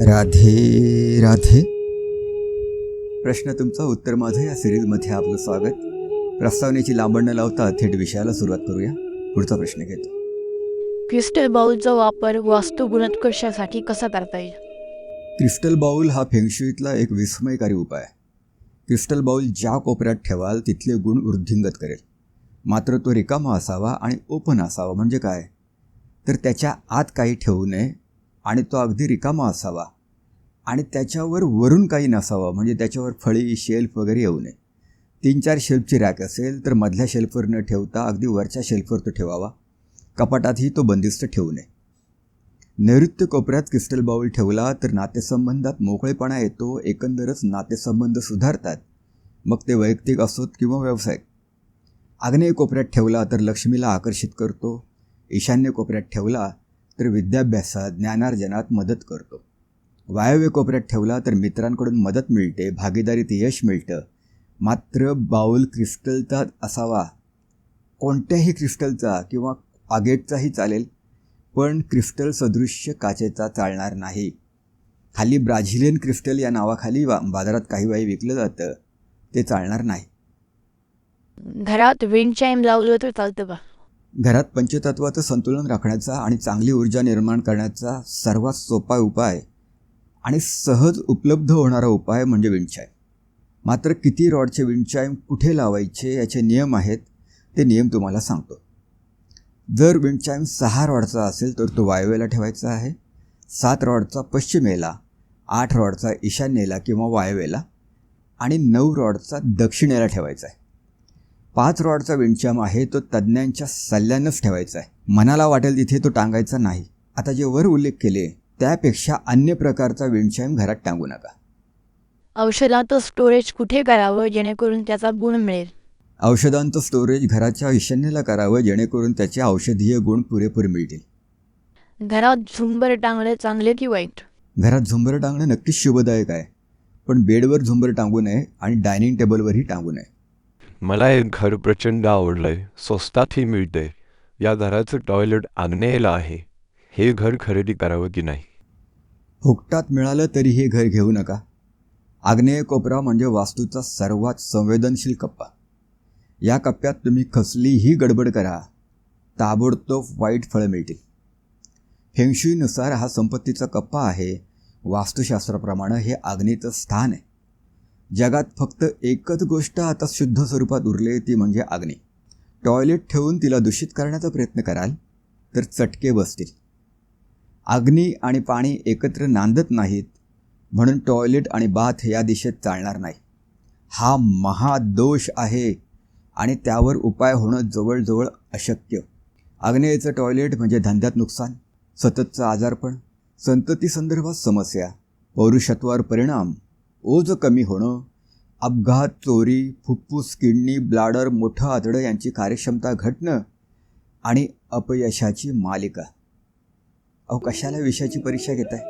राधे राधे. प्रश्न तुमचा उत्तर माझं. या सिरीजमध्ये आपलं स्वागत. प्रस्तावनेची लांबण न लावता थेट विषयाला सुरुवात करूया. पुढचा प्रश्न घेतो. क्रिस्टल बाउलचा वापर वास्तू गुणोत्कर्षासाठी कसा करता येईल? क्रिस्टल बाऊल हा फेंगशुईतला एक विस्मयकारी उपाय. आहे क्रिस्टल बाऊल ज्या कोपऱ्यात ठेवाल तिथले गुण वृद्धिंगत करेल. मात्र तो रिकामा असावा आणि ओपन असावा म्हणजे काय? तर त्याच्या आत काही ठेवू नये आणि तो अगदी रिकामा असावा. आणि त्याच्यावर वरून काही नसावं म्हणजे त्याच्यावर फळी शेल्फ वगैरे येऊ नये. तीन चार शेल्फची रॅक असेल तर मधल्या शेल्फवर न ठेवता अगदी वरच्या शेल्फवर तो ठेवावा. कपाटातही तो बंदिस्त ठेवू नये. नैऋत्य कोपऱ्यात क्रिस्टल बाऊल ठेवला तर नातेसंबंधात मोकळेपणा येतो एकंदरच नातेसंबंध सुधारतात. मग ते वैयक्तिक असोत किंवा व्यावसायिक. आग्नेय कोपऱ्यात ठेवला तर लक्ष्मीला आकर्षित करतो ईशान्य कोपऱ्यात ठेवला तर विद्याभ्यासात ज्ञानार्जनात मदत करतो. वायव्य कोपऱ्यात ठेवला तर मित्रांकडून मदत मिळते भागीदारीत यश मिळतं. मात्र बाऊल क्रिस्टलचा असावा. कोणत्याही क्रिस्टलचा किंवा आगेटचाही चालेल पण क्रिस्टल सदृश्य काचेचा चालणार नाही. खाली ब्राझिलियन क्रिस्टल या नावाखाली वा बाजारात काही वेळी विकलं जातं. ते चालणार नाही. घरात विंड चाईम लावलं तर चालतं बा. घरात पंचतत्वाचं संतुलन राखण्याचा आणि चांगली ऊर्जा निर्माण करण्याचा सर्वात सोपा उपाय आणि सहज उपलब्ध होणारा उपाय म्हणजे विंडचाईम मात्र किती रॉडचे विंडचाईम कुठे लावायचे याचे नियम आहेत ते नियम तुम्हाला सांगतो. जर विंडचाईम सहा रॉडचा असेल तर तो वायव्येला ठेवायचा आहे सात रॉडचा पश्चिमेला आठ रॉडचा ईशान्येला किंवा वायव्येला आणि नऊ रॉडचा दक्षिणेला ठेवायचा आहे. पाच रॉडचा विंडचाम आहे तो तज्ज्ञांच्या सल्ल्यानंच ठेवायचा आहे. मनाला वाटेल तिथे तो टांगायचा नाही. आता जे वर उल्लेख केले त्यापेक्षा अन्य प्रकारचा विंडचाईम घरात टांगू नका. औषधाचं स्टोरेज कुठे करावं जेणेकरून त्याचा गुण मिळेल? औषधांचं स्टोरेज घराच्या ईशान्येला करावं जेणेकरून त्याचे औषधीय गुण पुरेपूर मिळतील. घरात झुंबर टांगले चांगले की वाईट? घरात झुंबर टांगणं नक्कीच शुभदायक आहे. पण बेडवर झुंबर टांगू नये आणि डायनिंग टेबलवरही टांगू नये. मला एक घर प्रचंड आवडलंय. स्वस्तातही मिळते या घराचं टॉयलेट आग्नेयला आहे. हे घर खरेदी करावं की नाही? फुकटात मिळालं तरी हे घर घेऊ नका. आग्नेय कोपरा म्हणजे वास्तूचा सर्वात संवेदनशील कप्पा. या कप्प्यात तुम्ही कसलीही गडबड करा. ताबडतोब वाईट फळं मिळतील. फेंगशुईनुसार हा संपत्तीचा कप्पा आहे. वास्तुशास्त्राप्रमाणे हे आग्नेचं स्थान आहे. जगात फक्त एकच गोष्ट आता शुद्ध स्वरूपात उरले ती म्हणजे अग्नी. टॉयलेट ठेवून तिला दूषित करण्याचा प्रयत्न कराल तर चटके बसतील. अग्नी आणि पाणी एकत्र नांदत नाहीत म्हणून टॉयलेट आणि बाथ या दिशेत चालणार नाही. हा महादोष आहे आणि त्यावर उपाय होणं जवळजवळ अशक्य. आग्नेयचं टॉयलेट म्हणजे धंद्यात नुकसान सततचं आजारपण संतती संदर्भात समस्या पौरुषत्वावर परिणाम ओझ कमी होणं अपघात चोरी फुफ्फुस किडनी ब्लाडर मोठं आतडं यांची कार्यक्षमता घटणं आणि अपयशाची मालिका. अहो कशाला विषयाची परीक्षा घेताय?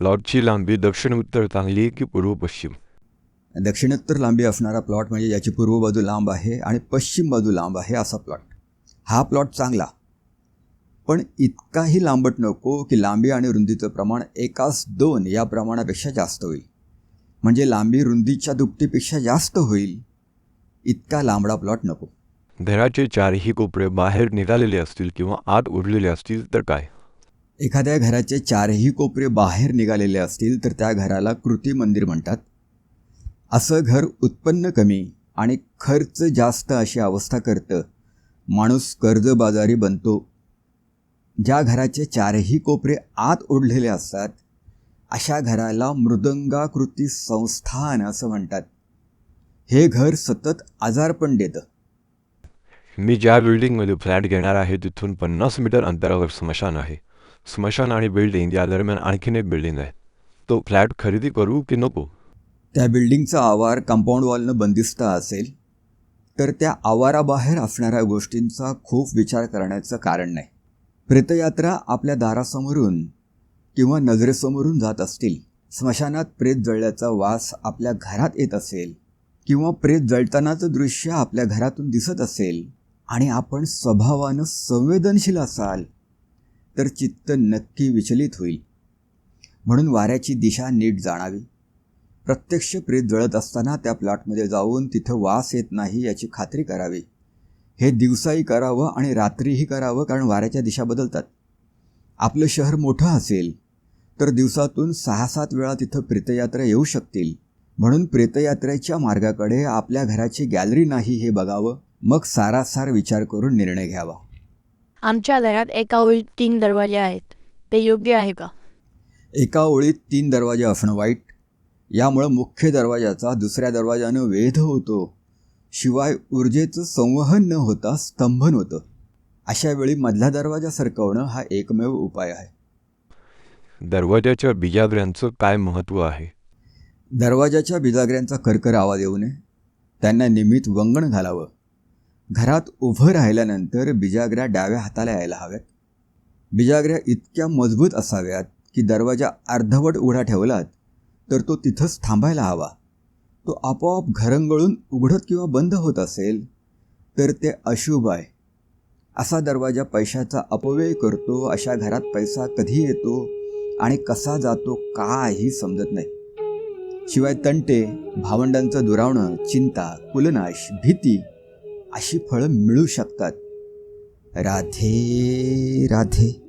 लॉटची लांबी दक्षिण उत्तर चांगली की पूर्व पश्चिम दक्षिणोत्तर लांबी असणारा प्लॉट म्हणजे ज्याची पूर्व बाजू लांब आहे आणि पश्चिम बाजू लांब आहे असा प्लॉट. हा प्लॉट चांगला पण इतकाही लांबट नको की लांबी आणि रुंदीचं प्रमाण एकास दोन या प्रमाणापेक्षा जास्त होईल. म्हणजे लांबी रुंदीच्या दुपटीपेक्षा जास्त होईल. इतका लांबडा प्लॉट नको. घराचे चारही कोपरे बाहेर निघालेले असतील किंवा आत उरलेले असतील तर काय? एखाद्या घराचे चारही कोपरे बाहेर निघालेले असतील तर त्या घराला कृती मंदिर म्हणतात. असं घर उत्पन्न कमी आणि खर्च जास्त अशी अवस्था करतं. माणूस कर्जबाजारी बनतो ज्या घराचे चारही कोपरे आत ओढलेले असतात अशा घराला मृदंगाकृती संस्थान असं म्हणतात. हे घर सतत आजारपण देतं. मी ज्या बिल्डिंगमध्ये फ्लॅट घेणार आहे तिथून पन्नास मीटर अंतरावर स्मशान आहे. स्मशान आणि बिल्डिंग या दरम्यान आणखीन एक बिल्डिंग आहे. तो फ्लॅट खरेदी करू की नको? त्या बिल्डिंगचा आवार कंपाऊंड वॉलनं बंदिस्त असेल तर त्या आवाराबाहेर असणाऱ्या गोष्टींचा खूप विचार करण्याचं कारण नाही. प्रेतयात्रा आपल्या दारासमोरून किंवा नजरेसमोरून जात असतील स्मशानात प्रेत जळल्याचा वास आपल्या घरात येत असेल किंवा प्रेत जळतानाचं दृश्य आपल्या घरातून दिसत असेल आणि आपण स्वभावानं संवेदनशील असाल तर चित्त नक्की विचलित होईल. म्हणून वाऱ्याची दिशा नीट जाणावी. प्रत्यक्ष प्रेत जळत असताना त्या प्लॉटमध्ये जाऊन तिथं वास येत नाही याची खात्री करावी. हे दिवसाही करावं आणि रात्रीही करावं कारण वाऱ्याच्या दिशा बदलतात. आपलं शहर मोठं असेल तर दिवसातून सहा सात वेळा तिथं प्रेतयात्रा येऊ शकतील. म्हणून प्रेतयात्रेच्या मार्गाकडे आपल्या घराची गॅलरी नाही हे बघावं मग सारासार विचार करून निर्णय घ्यावा. आमच्या घरात एका ओळीत तीन दरवाजे आहेत. ते योग्य आहे का? एका ओळीत तीन दरवाजे असणं वाईट. यामुळं मुख्य दरवाजाचा दुसऱ्या दरवाजानं वेध होतो. शिवाय ऊर्जेचं संवहन न होता स्तंभन होतं. अशा वेळी मधला दरवाजा सरकवणं हा एकमेव उपाय आहे. दरवाजाच्या बिजागऱ्यांचं काय महत्त्व आहे? दरवाजाच्या बिजागऱ्यांचा करकर आवाज येऊ नये. त्यांना निमित्त वंगण घालावं. घरात उभं राहिल्यानंतर बिजागऱ्या डाव्या हाताला यायला हव्यात. बिजागऱ्या इतक्या मजबूत असाव्यात की दरवाजा अर्धवट उघडा ठेवलात तर तो तिथंच थांबायला हवा. तो आपोआप घरंगळून उघडत किंवा बंद होत असेल तर ते अशुभ आहे. असा दरवाजा पैशाचा अपव्यय करतो अशा घरात पैसा कधी येतो आणि कसा जातो काही समजत नाही. शिवाय तंटे भावंडांचं दुरावणं चिंता कुलनाश भीती अशी फळं मिळू शकतात. राधे राधे.